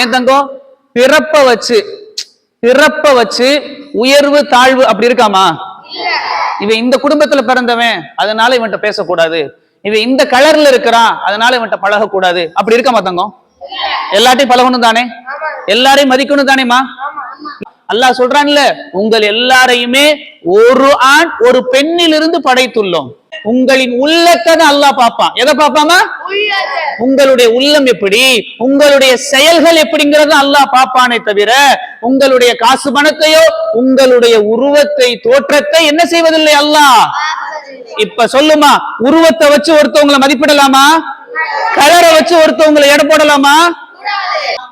ஏன் தங்கம் பிறப்ப வச்சு பிறப்ப வச்சு உயர்வு தாழ்வு அப்படி இருக்காமா? இவன் இந்த குடும்பத்துல பிறந்தவன் அதனால இவன்கிட்ட பேசக்கூடாது. இவன் இந்த கலர்ல இருக்கிறான் அதனால இவன்கிட்ட பழகக்கூடாது. அப்படி இருக்காமா தங்கம் எல்லாத்தையும் பழகணும் தானே எல்லாரையும் மதிக்கணும் தானேமா அல்லாஹ் சொல்றான்ல உங்கள் எல்லாரையுமே ஒரு ஆண் ஒரு பெண்ணிலிருந்து படைத்துள்ளோம். உங்களின் உள்ளத்தை தான் அல்லாஹ் பார்ப்பான். எதை பார்ப்பாமா உங்களுடைய உள்ளம் எப்படி? உங்களுடைய செயல்கள் எப்படிங்கறத அல்லாஹ் பாப்பானே தவிர உங்களுடைய காசு பணத்தையோ உங்களுடைய உருவத்தை தோற்றத்தை என்ன செய்வதில்லை அல்லாஹ்? இப்ப சொல்லுமா உருவத்தை வச்சு ஒருத்தவங்களை மதிப்பிடலாமா? கலரை வச்சு ஒருத்தவங்களை எடை போடலாமா?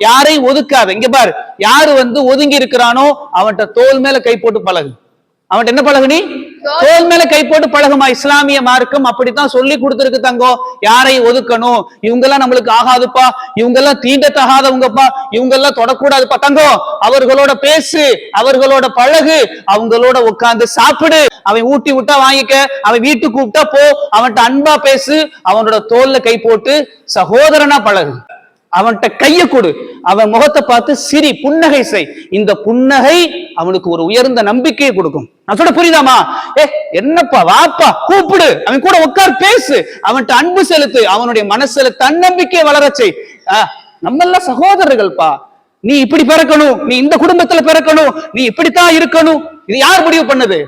யாரையும் ஒதுக்காத. இங்க பாரு யாரு வந்து ஒதுங்கி இருக்கிறானோ அவன்கிட்ட தோல் மேல கை போட்டு பழகு. அவன்கிட்ட என்ன பழகுனி தோல் மேல கை போட்டு பழகுமா? இஸ்லாமிய மார்க்கம் அப்படித்தான் சொல்லி கொடுத்திருக்கு தங்கோ. யாரையும் ஒதுக்கணும்? இவங்க எல்லாம் நம்மளுக்கு ஆகாதுப்பா. இவங்க எல்லாம் தீண்டத்தகாதவங்கப்பா. இவங்க எல்லாம் தொடக்கூடாதுப்பா. தங்கோ அவர்களோட பேசு அவர்களோட பழகு அவங்களோட உட்கார்ந்து சாப்பிடு. அவன் ஊட்டி விட்டா வாங்கிக்க அவன் வீட்டுக்கு கூப்பிட்டா போ. அவன்கிட்ட அன்பா பேசு அவனோட தோல்ல கை போட்டு சகோதரனா பழகு. அவன்கிட்ட கைய கொடு. அவன் முகத்தை பார்த்து சிரி புன்னகை செய். இந்த புன்னகை அவனுக்கு ஒரு உயர்ந்த நம்பிக்கையை கொடுக்கும். நான் சொல்ல புரியுதாமா ஏ என்னப்பா வாப்பா கூப்பிடு. அவன் கூட உட்கார் பேசு. அவன்கிட்ட அன்பு செலுத்து. அவனுடைய மனசுல தன்னம்பிக்கையை வளரச் செய். நம்ம எல்லாம் சகோதரர்கள்ப்பா. நீ இப்படி பிறக்கணும். நீ இந்த குடும்பத்துல பிறக்கணும். நீ இப்படித்தான் இருக்கணும். இது யார் முடிவு பண்ணது?